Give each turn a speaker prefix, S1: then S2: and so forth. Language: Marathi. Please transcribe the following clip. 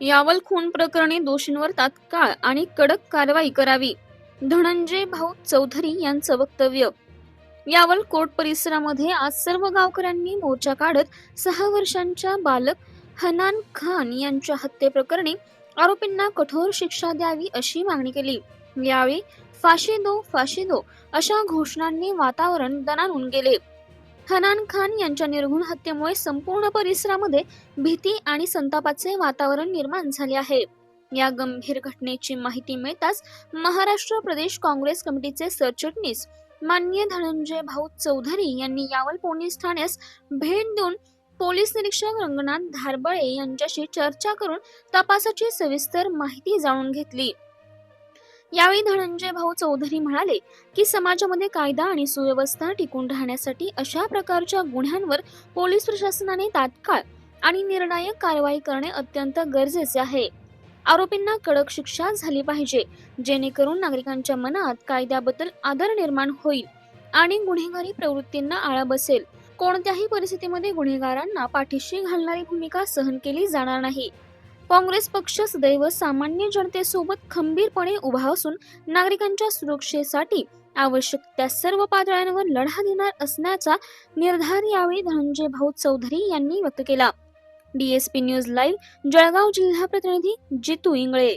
S1: यावल खून प्रकरणी दोषींवर तात्काळ आणि कडक कारवाई करावी. धनंजय भाऊ चौधरी यांचं वक्तव्य. यावल कोर्ट परिसरामध्ये आज सर्व गावकऱ्यांनी मोर्चा काढत सहा वर्षांच्या बालक हनान खान यांच्या हत्येप्रकरणी आरोपींना कठोर शिक्षा द्यावी अशी मागणी केली. यावेळी फाशी दो फाशी दो अशा घोषणांनी वातावरण दणानून गेले. हनान खान यांच्या निर्घुण हत्येमुळे संपूर्ण परिसरामध्ये भीती आणि संतापाचे वातावरण निर्माण झाले आहे. या गंभीर घटनेची माहिती मिळताच महाराष्ट्र प्रदेश काँग्रेस कमिटीचे सरचिटणीस मान्य धनंजय भाऊ चौधरी यांनी यावल पोलीस ठाण्यास भेट देऊन पोलीस निरीक्षक रंगनाथ धारबळे यांच्याशी चर्चा करून तपासाची सविस्तर माहिती जाणून घेतली. यावेळी धनंजय भाऊ चौधरी म्हणाले की समाजामध्ये कायदा आणि सुव्यवस्था टिकून राहण्यासाठी अशा प्रकारच्या गुन्ह्यांवर पोलीस प्रशासनाने तात्काळ आणि निर्णायक कारवाई करणे अत्यंत गरजेचे आहे. आरोपींना कडक शिक्षा झाली पाहिजे जेणेकरून नागरिकांच्या मनात कायद्याबद्दल आदर निर्माण होईल आणि गुन्हेगारी प्रवृत्तींना आळा बसेल. कोणत्याही परिस्थितीमध्ये गुन्हेगारांना पाठीशी घालणारी भूमिका सहन केली जाणार नाही. काँग्रेस पक्ष सदैव सामान्य जनतेसोबत खंबीरपणे उभा असून नागरिकांच्या सुरक्षेसाठी आवश्यक त्या सर्व पातळ्यांवर लढा देणार असण्याचा निर्धार यावेळी धनंजय भाऊ चौधरी यांनी व्यक्त केला. डीएसपी न्यूज लाईव्ह जळगाव जिल्हा प्रतिनिधी जितू इंगळे.